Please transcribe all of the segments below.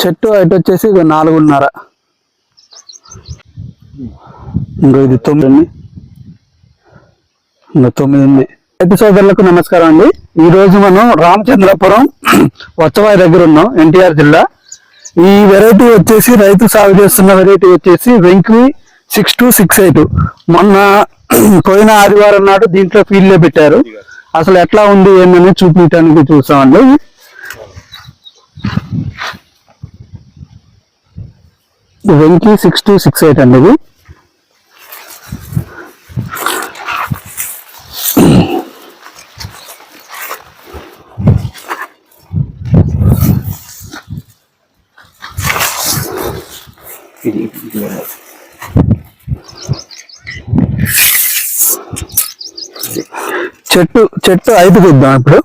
చెట్టు హైట్ వచ్చేసి ఇక నాలుగున్నర. ఇంకా ఇది తొమ్మిది. ఉంది. ఇంకా తొమ్మిది ఉంది. రైతు సోదరులకు నమస్కారం అండి. ఈ రోజు మనం రామచంద్రపురం వచ్చవాయి దగ్గర ఉన్నాం ఎన్టీఆర్ జిల్లా. ఈ వెరైటీ వచ్చేసి రైతు సాగు చేస్తున్న వెరైటీ వచ్చేసి Venki six two six eight. మొన్న పోయిన ఆదివారం నాడు దీంట్లో ఫీల్డ్ పెట్టారు. అసలు ఎట్లా ఉంది ఏందని చూపించడానికి చూసామండి Venki six two six eight అండి ఇది. చెట్టు చెట్టు ఐదు చూద్దాం ఇప్పుడు.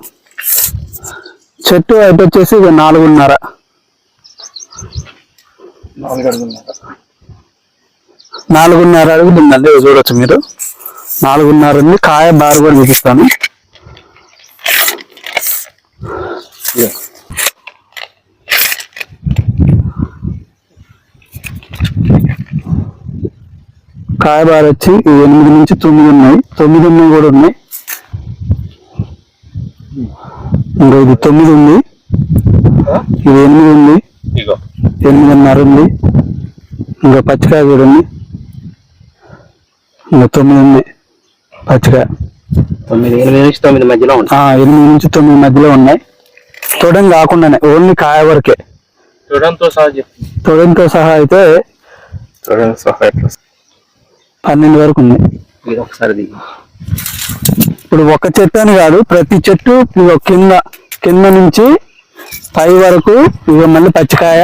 చెట్టు ఐదు వచ్చేసి ఇక నాలుగున్నర. నాలుగున్నర అడుగులు ఉందండి చూడొచ్చు మీరు. నాలుగున్నర ఉంది కాయ బారు కూడా చూపిస్తాను. కాయ బారు వచ్చి ఎనిమిది నుంచి తొమ్మిది ఉన్నాయి. తొమ్మిది ఉన్నాయి కూడా ఉన్నాయి. ఇంకా ఇది తొమ్మిది ఉంది. ఇది ఎనిమిది ఉంది. ఎనిమిదిన్నర ఉంది. ఇంకా పచ్చికాయ కూడా ఉంది. ఇంకా తొమ్మిది ఉంది పచ్చికాయ. తొమ్మిది ఎనిమిది నుంచి తొమ్మిది మధ్యలో ఆ, ఎనిమిది నుంచి తొమ్మిది మధ్యలో ఉన్నాయి. తొడం కాకుండానే ఓన్లీ కాయ వరకే. చూడంతో సహా తొడంతో సహా అయితే సహా పన్నెండు వరకు ఉంది ఇది ఒకసారి ఇప్పుడు ఒక చెట్టు అని కాదు ప్రతి చెట్టు కింద కింద నుంచి పై వరకు ఇక మళ్ళీ పచ్చికాయ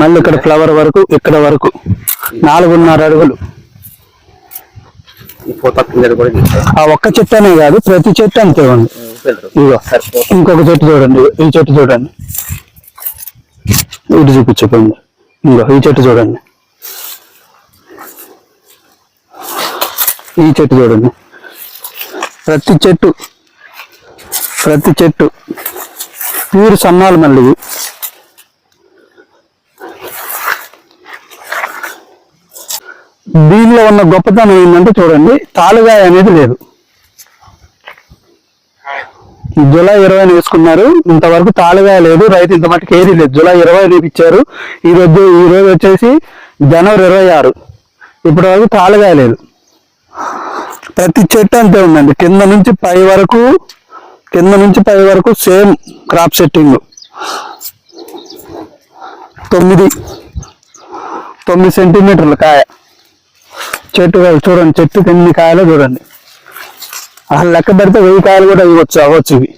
మళ్ళీ ఇక్కడ ఫ్లవర్ వరకు ఇక్కడ వరకు. నాలుగున్నర అడుగులు. ఆ ఒక్క చెట్టు అనే కాదు ప్రతి చెట్టు అంతే ఉంది. ఇగో ఇంకొక చెట్టు చూడండి ఇగో ఈ చెట్టు చూడండి. ఇటు చూపించకండి. ఇంకో ఈ చెట్టు చూడండి. ఈ చెట్టు చూడండి. ప్రతి చెట్టు ప్రతి చెట్టు. ప్యూర్ సన్నాలు మళ్ళీ దీనిలో ఉన్న గొప్పతనం ఏంటంటే చూడండి తాలుగాయ అనేది లేదు. జూలై ఇరవై వేసుకున్నారు. ఇంతవరకు తాళుగా లేదు రైతు ఇంత మటుకు ఏది లేదు. జూలై ఇరవై ఇచ్చారు. ఈ రోజు ఈ రోజు వచ్చేసి జనవరి ఇరవై ఆరు. ఇప్పటి వరకు తాళుగా లేదు. ప్రతి చెట్టు అంతే ఉందండి. కింద నుంచి పై వరకు కింద నుంచి పై వరకు సేమ్ క్రాప్ సెట్టింగ్. తొమ్మిది తొమ్మిది సెంటీమీటర్లు కాయ. చెట్టు చూడండి చెట్టుకి ఎన్ని కాయలు చూడండి. అసలు లెక్క పెడితే వెయ్యి కాయలు కూడా ఇవ్వచ్చు అవ్వచ్చు ఇవి.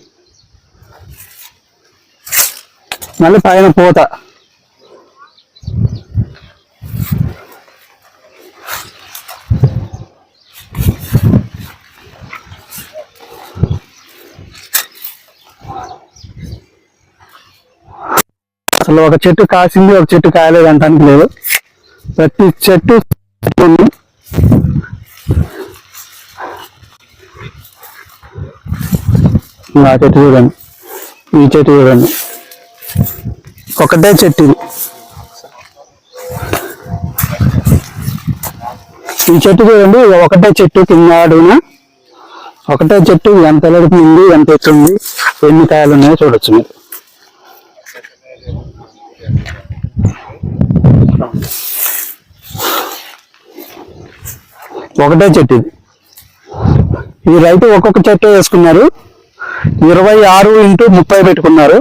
మళ్ళీ పైన పూత. అసలు ఒక చెట్టు కాసింది ఒక చెట్టు కాయలేదు అంటానికి లేదు. ప్రతి చెట్టు ఉంది. ఆ చెట్టు చూడండి. ఈ చెట్టు చూడండి. ఒకటే చెట్టు ఈ చెట్టు చూడండి ఒకటే చెట్టు కింద అడుగున ఒకటే చెట్టు ఎంత ఎలుపు ఎంత ఎత్తుంది ఎన్ని కాయలు ఉన్నాయో చూడొచ్చు మీరు. ఒకటే చెట్టు ఇది. రైతు ఒక్కొక్క చెట్టు వేసుకున్నారు. ఇరవై ఆరు ఇంటూ ముప్పై పెట్టుకున్నారు.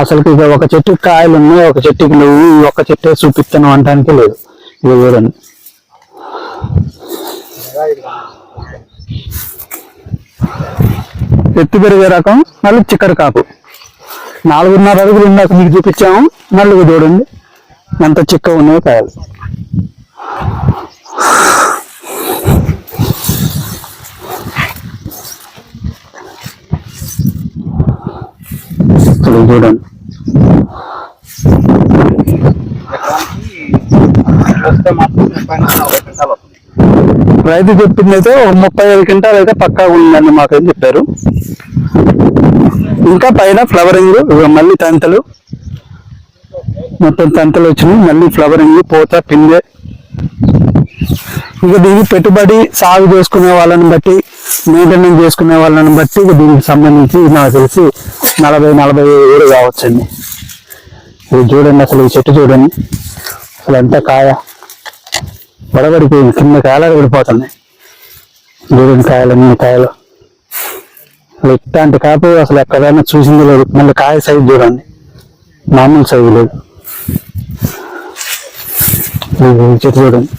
అసలు ఇక ఒక చెట్టు కాయలు ఉన్నాయి ఒక చెట్టుకి లేవు ఒక చెట్టు చెట్టే చూపిస్తాను అనడానికి లేదు. ఇది చూడండి. ఎత్తు పెరిగే రకం మళ్ళీ చిక్కర కాపు. నాలుగున్నర అడుగులు ఇందాక మీకు చూపించాము మళ్ళీ చూడండి. ఎంత చిక్క ఉన్నాయో కాయలు. ఇక్కడ చూడండి. రైతు చెప్పింది అయితే ఒక ముప్పై ఐదు క్వింటాలు అయితే పక్కా ఉందని మాకేం చెప్పారు. ఇంకా పైన ఫ్లవరింగ్ మళ్ళీ తంతలు. మొత్తం తంతలు వచ్చినాయి. మళ్ళీ ఫ్లవరింగ్ పూత పిందె. ఇక దీనికి పెట్టుబడి సాగు చేసుకునే వాళ్ళని బట్టి మెయింటెనెన్స్ చేసుకునే వాళ్ళని బట్టి ఇక దీనికి సంబంధించి నాకు తెలిసి నలభై నలభై ఏడు కావచ్చండి. ఇది చూడండి అసలు ఈ చెట్టు చూడండి. అసలు అంతా కాయ పడబడిపోయింది కింద కాయలు పడిపోతుంది చూడండి కాయలు కాయలు. ఇట్లాంటి కాపు అసలు ఎక్కడైనా చూసింది లేదు. మళ్ళీ కాయ సైజు చూడండి. మామూలు సైజు లేదు. చెట్టు చూడండి.